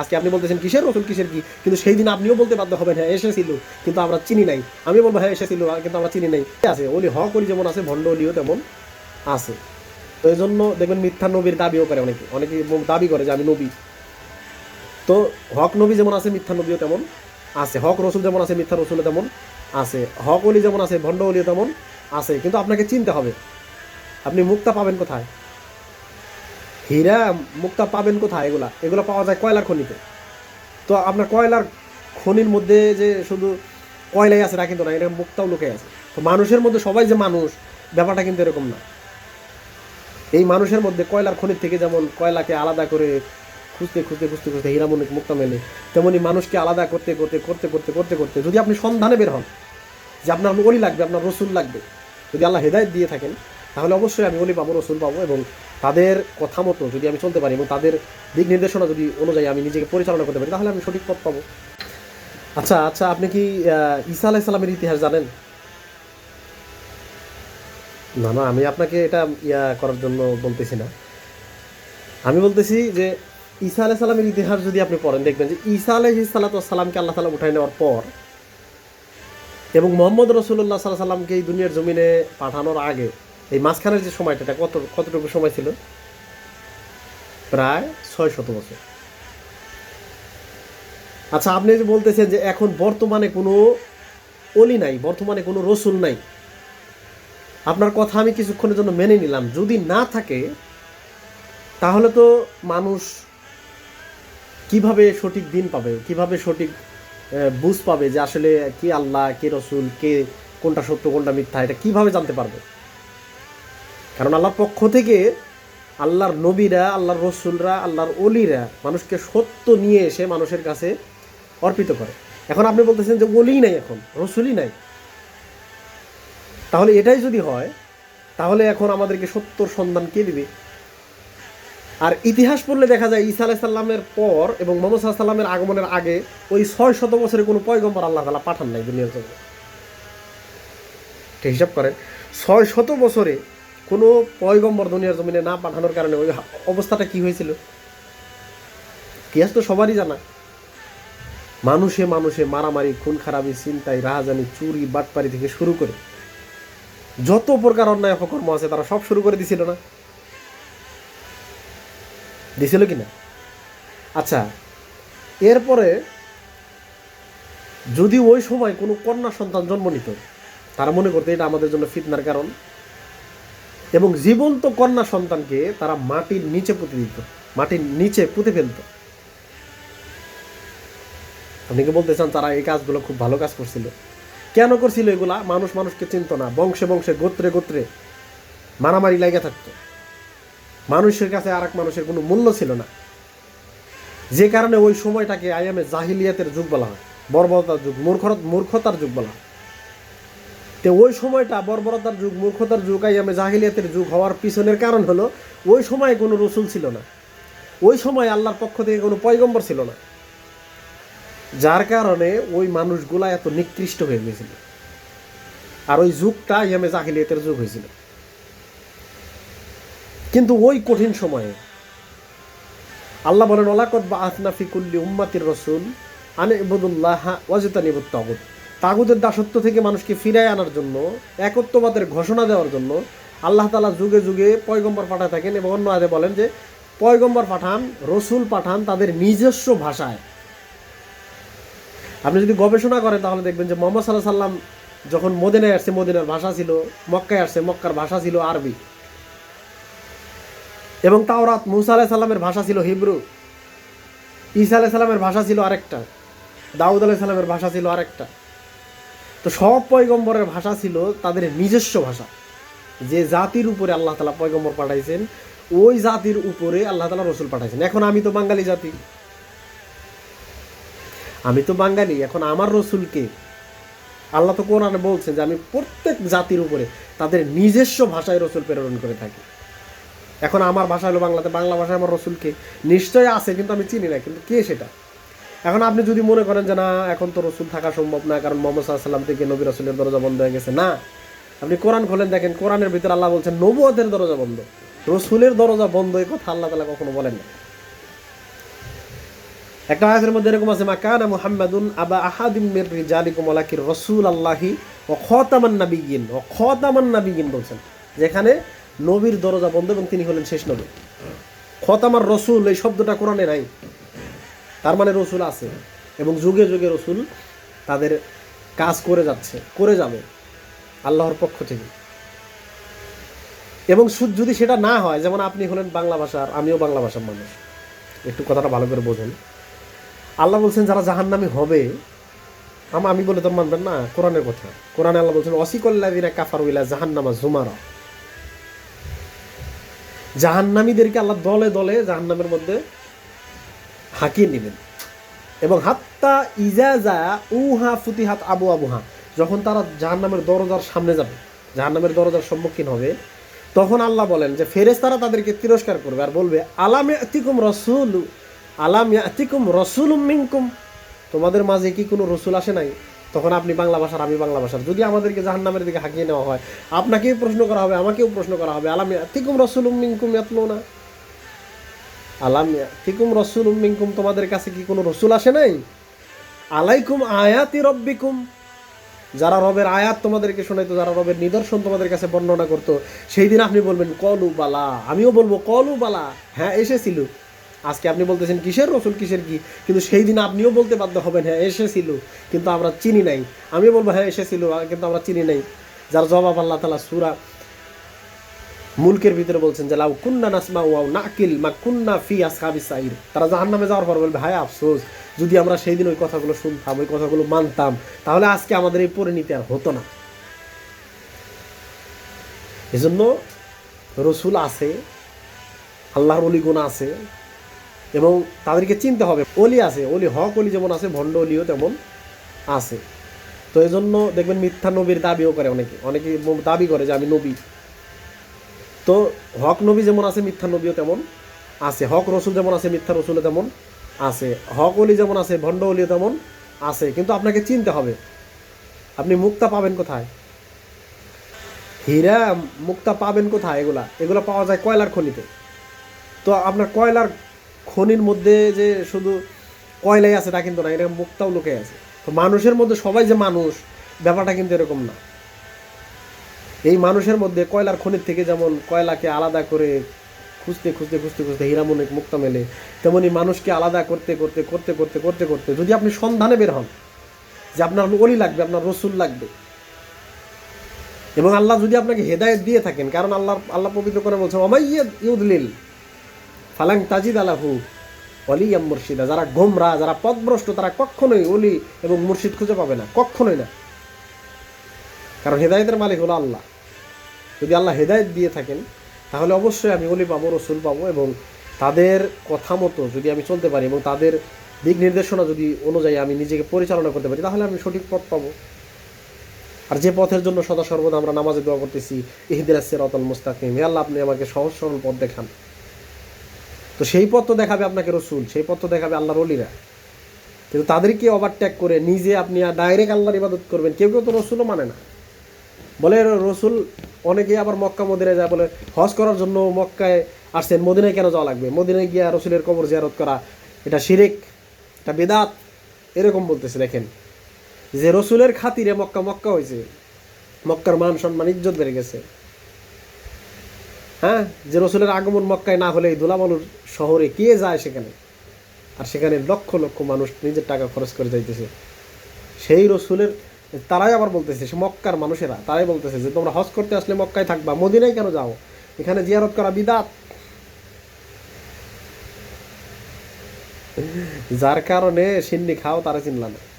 আজকে আপনি বলতেছেন কিসের রসুল কিসের কি? কিন্তু সেই দিন আপনিও বলতে বাধ্য হবেন হ্যাঁ এসেছিল। কিন্তু আমরা চিনি নাই। আমি বলব হ্যাঁ এসেছিল কিন্তু আমরা চিনি নাই। আছে? ওলি হক অলি যেমন আছে, ভণ্ড অলিও তেমন আছে। তো এই জন্য দেখবেন মিথ্যা নবীর দাবিও করে অনেকে। অনেকে দাবি করে যে আমি নবী। তো হক নবী যেমন আছে, মিথ্যা নবীও তেমন আছে। হক রসুল যেমন আছে, মিথ্যা রসুলও তেমন আছে। হক অলি যেমন আছে, ভণ্ড অলিও তেমন আছে। কিন্তু আপনাকে চিনতে হবে। আপনি মুক্তা পাবেন কোথায়? হীরা মুক্তা পাবেন কোথায় এগুলা? এগুলো পাওয়া যায় কয়লার খনিতে। তো আপনার কয়লার খনির মধ্যে যে শুধু কয়লাই আছে, তা কিন্তু না, এটা মুক্তাও লুকে আছে। তো মানুষের মধ্যে সবাই যে মানুষ, ব্যাপারটা কিন্তু এরকম না। এই মানুষের মধ্যে কয়লার খনির থেকে যেমন কয়লাকে আলাদা করে খুঁজতে খুঁজতে খুঁজতে খুঁজতে হীরামণিক মুক্তা মেলে, তেমনি মানুষকে আলাদা করতে করতে করতে করতে করতে করতে যদি আপনি সন্ধানে বের হন, যে আপনার অলি লাগবে, আপনার রসুল লাগবে, যদি আল্লাহ হেদায়ত দিয়ে থাকেন তাহলে অবশ্যই আমি অলি পাবো রসুল পাবো এবং তাদের কথা মতো যদি আমি চলতে পারি এবং তাদের দিক নির্দেশনা যদি অনুযায়ী আমি নিজেকে পরিচালনা করতে পারি, তাহলে আমি সঠিক পথ পাবো। আচ্ছা আচ্ছা আপনি কি ঈসা আলাইসাল্লামের ইতিহাস জানেন? না না, আমি আপনাকে এটা ইয়া করার জন্য বলতেছি না। আমি বলতেছি যে ঈসা আলাহ সাল্লামের ইতিহাস যদি আপনি পড়েন, দেখবেন যে ঈসা আলহি সাল্লাতামকে আল্লাহ তালা উঠাই নেওয়ার পর এবং মোহাম্মদ রসুল্লাহ সাল্লাহ সাল্লামকে এই দুনিয়ার জমিনে পাঠানোর আগে এই মাঝখানের যে সময়টা কত, কতটুকু সময় ছিল? প্রায় ছয় শত বছর। আচ্ছা আপনি যে বলতেছেন যে এখন বর্তমানে কোনো অলি নাই, বর্তমানে কোনো রসুল নাই, আপনার কথা আমি কিছুক্ষণের জন্য মেনে নিলাম। যদি না থাকে, তাহলে তো মানুষ কীভাবে সঠিক দিন পাবে, কীভাবে সঠিক বুঝ পাবে যে আসলে কি আল্লাহ, কে রসুল, কে, কোনটা সত্য, কোনটা মিথ্যা, এটা কীভাবে জানতে পারবে? কারণ আল্লাহর পক্ষ থেকে আল্লাহর নবীরা, আল্লাহর রসুলরা, আল্লাহর অলিরা মানুষকে সত্য নিয়ে এসে মানুষের কাছে অর্পিত করে। এখন আপনি বলতেছেন যে অলি নাই এখন, রসুলই নাই। তাহলে এটাই যদি হয়, তাহলে এখন আমাদেরকে সত্যর সন্ধান কে দিবে? আর ইতিহাস পড়লে দেখা যায় ঈসা আলাহ সাল্লামের পর এবং মোহাম্মদ সাল্লামের আগমনের আগে ওই ছয় শত বছরে কোনো পয়গম্বর আল্লাহ তালা পাঠান নাই দুনিয়ার জন্য ঠিক হিসাব করেন, ছয় শত বছরে কোনো পয়গম্বর দুনিয়ার জমিনে না পাঠানোর কারণে ওই অবস্থাটা কি হয়েছিল? ইতিহাস তো সবারই জানা। মানুষে মানুষে মারামারি, খুন খারাপি চিন্তাই রাহাজানি, চুরি, বাটপারি থেকে শুরু করে যত প্রকার অন্যায় অপকর্ম আছে তারা সব শুরু করে দিছিল না? দিছিল কি না আচ্ছা এরপরে যদি ওই সময় কোনো কন্যা সন্তান জন্ম নিত, তারা মনে করতো এটা আমাদের জন্য ফিতনার কারণ। এবং জীবন্ত কন্যা সন্তানকে তারা মাটির নিচে পুঁতে দিত, মাটির নিচে পুঁতে ফেলত। আপনি কি বলতে চান তারা এই কাজগুলো খুব ভালো কাজ করছিল? কেন করছিল এগুলা? মানুষ মানুষকে চিনত না। বংশে বংশে, গোত্রে গোত্রে মারামারি লেগে থাকতো। মানুষের কাছে আর এক মানুষের কোনো মূল্য ছিল না। যে কারণে ওই সময়টাকে আয়ামে জাহিলিয়াতের যুগ বলা হয়, বর্বরতার যুগ, মূর্খর মূর্খতার যুগ বলা হয়। তো ওই সময়টা বর্বরতার যুগ, মূর্খতার যুগ আয়ামে জাহিলিয়াতের যুগ হওয়ার পিছনের কারণ হলো, ওই সময় কোনো রসুল ছিল না। ওই সময় আল্লাহর পক্ষ থেকে কোনো পয়গম্বর ছিল না। যার কারণে ওই মানুষগুলা এত নিকৃষ্ট হয়ে গেছিল আর ওই যুগটা ইয়ামে জাহিলিয়াতের যুগ হয়েছিল। কিন্তু ওই কঠিন সময়ে আল্লাহ বলেন ওলাকত বা আসনা ফিকুল্লি উম্মাতির রসুল আনে ইবুদুল্লাহ ওয়াজিতানিবুত তাগুদ তাগুদের দাসত্ব থেকে মানুষকে ফিরায় আনার জন্য, একত্ববাদের ঘোষণা দেওয়ার জন্য আল্লাহ তালা যুগে যুগে পয়গম্বর পাঠায় থাকেন এবং অন্য আদে বলেন যে, পয়গম্বর পাঠান, রসুল পাঠান তাদের নিজস্ব ভাষায়। আপনি যদি গবেষণা করেন তাহলে দেখবেন যে মোহাম্মদ সাল্লাহ সাল্লাম যখন মদিনায় আসছে, মদিনার ভাষা ছিল, মক্কায় আসছে, মক্কার ভাষা ছিল আরবি। এবং তাওরাত মুসা আলাহ সাল্লামের ভাষা ছিল হিব্রু। ঈসা আলাহ সাল্লামের ভাষা ছিল আরেকটা। দাউদ আলাহ সাল্লামের ভাষা ছিল আরেকটা। তো সব পয়গম্বরের ভাষা ছিল তাদের নিজস্ব ভাষা। যে জাতির উপরে আল্লাহ তালা পয়গম্বর পাঠাইছেন, ওই জাতির উপরে আল্লাহ তালা রসুল পাঠাইছেন। এখন আমি তো বাঙালি জাতি। আমি তো বাঙালি, এখন আমার রসুলকে আল্লাহ তো কোরআনে বলছেন যে আমি প্রত্যেক জাতির উপরে তাদের নিজস্ব ভাষায় রসুল প্রেরণ করে থাকি। এখন আমার ভাষা হলো বাংলাতে, বাংলা ভাষায় আমার রসুলকে নিশ্চয়ই আছে, কিন্তু আমি চিনি না, কিন্তু কে সেটা? এখন আপনি যদি মনে করেন যে না, এখন তো রসুল থাকা সম্ভব না, কারণ মোহাম্মদ সাল্লাম থেকে নবী রসুলের দরজা বন্ধ হয়ে গেছে। না, আপনি কোরআন খোলেন, দেখেন কোরআনের ভিতরে আল্লাহ বলছেন নবুয়তের দরজা বন্ধ। রসুলের দরজা বন্ধ এই কথা আল্লাহ তালা কখনো বলেন না। একটা আয়াতের মধ্যে এরকম আছে মাকানা মুহাম্মাদুন আবা আহাদিম মির রিজালিকুম ওয়ালাকির রাসূল আল্লাহি ও খতামান নাবিয়িন ও খতামান নাবিয়িন বলছেন, যেখানে নবীর দরজা বন্ধ এবং তিনি হলেন শেষ নবী। খতামার রসুল, এই শব্দটা কোরআনে নাই। তার মানে রসুল আছে এবং যুগে যুগে রসুল তাদের কাজ করে যাচ্ছে, করে যাবে আল্লাহর পক্ষ থেকে। এবং সু- যদি সেটা না হয়, যেমন আপনি হলেন বাংলা ভাষার, আমিও বাংলা ভাষার মানুষ। একটু কথাটা ভালো করে বোঝেন। আল্লাহ বলছেন, যারা জাহান্নামি হবে, আমা আমি বলে তো মানবেন না, কোরআনের কথা। কোরআনে আল্লাহ বলছেন অসিকল্লাদিনা কাফার উইলা জাহান্নামা জুমারা। জাহান্নামীদেরকে আল্লাহ দলে দলে জাহান্নামের মধ্যে হাঁকিয়ে নেবেন। এবং হাত্তা ইজাজা উহা ফুতিহাত আবু আবুহা যখন তারা জাহান্নামের দরজার সামনে যাবে, জাহান্নামের দরজার সম্মুখীন হবে, তখন আল্লাহ বলেন যে, ফেরেশতারা তাদেরকে তিরস্কার করবে আর বলবে, আলাম ইয়াতিকুম রসুল, আলাম ইয়াতিকুম রসুল মিনকুম? তোমাদের মাঝে কি কোনো রসুল আসে নাই? তখন আপনি বাংলা ভাষার, আমি বাংলা ভাষার। যদি আমাদেরকে জাহান্নামের দিকে হাঁকিয়ে নেওয়া হয়, আপনাকেও প্রশ্ন করা হবে, আমাকেও প্রশ্ন করা হবে, আলাম ইয়াতিকুম রসুল মিনকুম ইয়াতলুনা? আলাম ইয়াতিকুম রসুল মিনকুম, তোমাদের কাছে কি কোনো রসুল আসে নাই? আলাইকুম আয়াতি রব্বিকুম, যারা রবের আয়াত তোমাদেরকে শোনাইতো, যারা রবের নিদর্শন তোমাদের কাছে বর্ণনা করতো, সেই দিন আপনি বলবেন, কলু বালা। আমিও বলব, কলু বালা। হ্যাঁ এসেছিল। আজকে আপনি বলতেছেন, কিসের রসুল, কিসের কি? কিন্তু সেই দিন আপনিও বলতে বাধ্য হবেন হ্যাঁ এসেছিল। কিন্তু আমরা চিনি নাই। আমিও বলব হ্যাঁ এসেছিল। কিন্তু আমরা চিনি নাই। যার জবাব আল্লাহ তালা সুরা মুলকের ভিতরে বলছেন যে, লাউ কুন্না নাসমা ওয়াও নাকিল মা কুন্না ফি আসহাবি সাইর তারা জাহান্নামে যাওয়ার পর বলবে, হায় আফসোস, যদি আমরা সেই দিন ওই কথাগুলো শুনতাম, ওই কথাগুলো মানতাম, তাহলে আজকে আমাদের এই পরিণতি আর হতো না। এজন্য রসুল আছে, আল্লাহর অলিগুণ আছে, এবং তাদেরকে চিনতে হবে, অলি আছে, অলি হক অলি যেমন আছে, ভণ্ড অলিও তেমন আছে। তো এই জন্য দেখবেন মিথ্যা নবীর দাবিও করে অনেকে। অনেকে দাবি করে যে, আমি নবী। তো হক নবী যেমন আছে, মিথ্যা নবীও তেমন আছে। হক রসুল যেমন আছে, মিথ্যা রসুলও তেমন আছে। হক অলি যেমন আছে, ভণ্ড অলিও তেমন আছে। কিন্তু আপনাকে চিনতে হবে, আপনি মুক্তা পাবেন কোথায়? হীরা মুক্তা পাবেন কোথায় এগুলা? এগুলো পাওয়া যায় কয়লার খনিতে। তো আপনার কয়লার খনির মধ্যে যে শুধু কয়লাই আছে তা কিন্তু না, এটা মুক্তাও লুকে আছে। তো মানুষের মধ্যে সবাই যে মানুষ, ব্যাপারটা কিন্তু এরকম না। এই মানুষের মধ্যে কয়লার খনির থেকে যেমন কয়লাকে আলাদা করে খুঁজতে খুঁজতে খুঁজতে খুঁজতে হীরামণিক মুক্তা মেলে, তেমনি মানুষকে আলাদা করতে করতে করতে করতে করতে করতে যদি আপনি সন্ধানে বের হন যে আপনার অলি লাগবে, আপনার রসুল লাগবে, এবং আল্লাহ যদি আপনাকে হেদায়ত দিয়ে থাকেন, কারণ আল্লাহ আল্লাহ পবিত্র করে বলছে অমাইয়াদ ইউদলিল ফালাং তাজিদ আলাহু অলিয়াম মুর্শিদা যারা গোমরা, যারা পথভ্রষ্ট, তারা কখনোই অলি এবং মুর্শিদ খুঁজে পাবে না, কখনোই না। কারণ হেদায়েতের মালিক হলো আল্লাহ। যদি আল্লাহ হেদায়েত দিয়ে থাকেন, তাহলে অবশ্যই আমি অলি পাবো, রসুল পাবো এবং তাদের কথা মতো যদি আমি চলতে পারি এবং তাদের দিক নির্দেশনা যদি অনুযায়ী আমি নিজেকে পরিচালনা করতে পারি, তাহলে আমি সঠিক পথ পাবো। আর যে পথের জন্য সদা সর্বদা আমরা নামাজে দোয়া করতেছি ইহদিন সিরাতাল মুস্তাকিম। হে আল্লাহ, আপনি আমাকে সহজ সরল পথ দেখান। তো সেই পথ তো দেখাবে আপনাকে রসুল, সেই পথ তো দেখাবে আল্লাহর অলিরা। কিন্তু তাদেরকে ওভারট্যাক করে নিজে আপনি ডাইরেক্ট আল্লাহর ইবাদত করবেন, কেউ কেউ তো রসুলও মানে না। বলে রসুল অনেকে আবার মক্কা মদিনায় যায় বলে, হজ করার জন্য মক্কায় আসছেন, মদিনায় কেন যাওয়া লাগবে? মদিনায় গিয়া রসুলের কবর জিয়ারত করা, এটা শিরেক, এটা বেদাত, এরকম বলতেছে, দেখেন। যে রসুলের খাতিরে মক্কা মক্কা হয়েছে মক্কার মান সম্মান, ইজ্জত বেড়ে গেছে। হ্যাঁ? যে রসুলের আগমন মক্কায় না হলে এই দোলাবালুর শহরে কে যায় সেখানে? আর সেখানে লক্ষ লক্ষ মানুষ নিজের টাকা খরচ করে যাইতেছে। সেই রসুলের তারাই আবার বলতেছে, সে মক্কার মানুষেরা, তারাই বলতেছে যে, তোমরা হজ করতে আসলে মক্কায় থাকবা, মদিনায় কেন যাও? এখানে জিয়ারত করা বিদাত। যার কারণে সিন্নি খাও, তারা চিনলা না।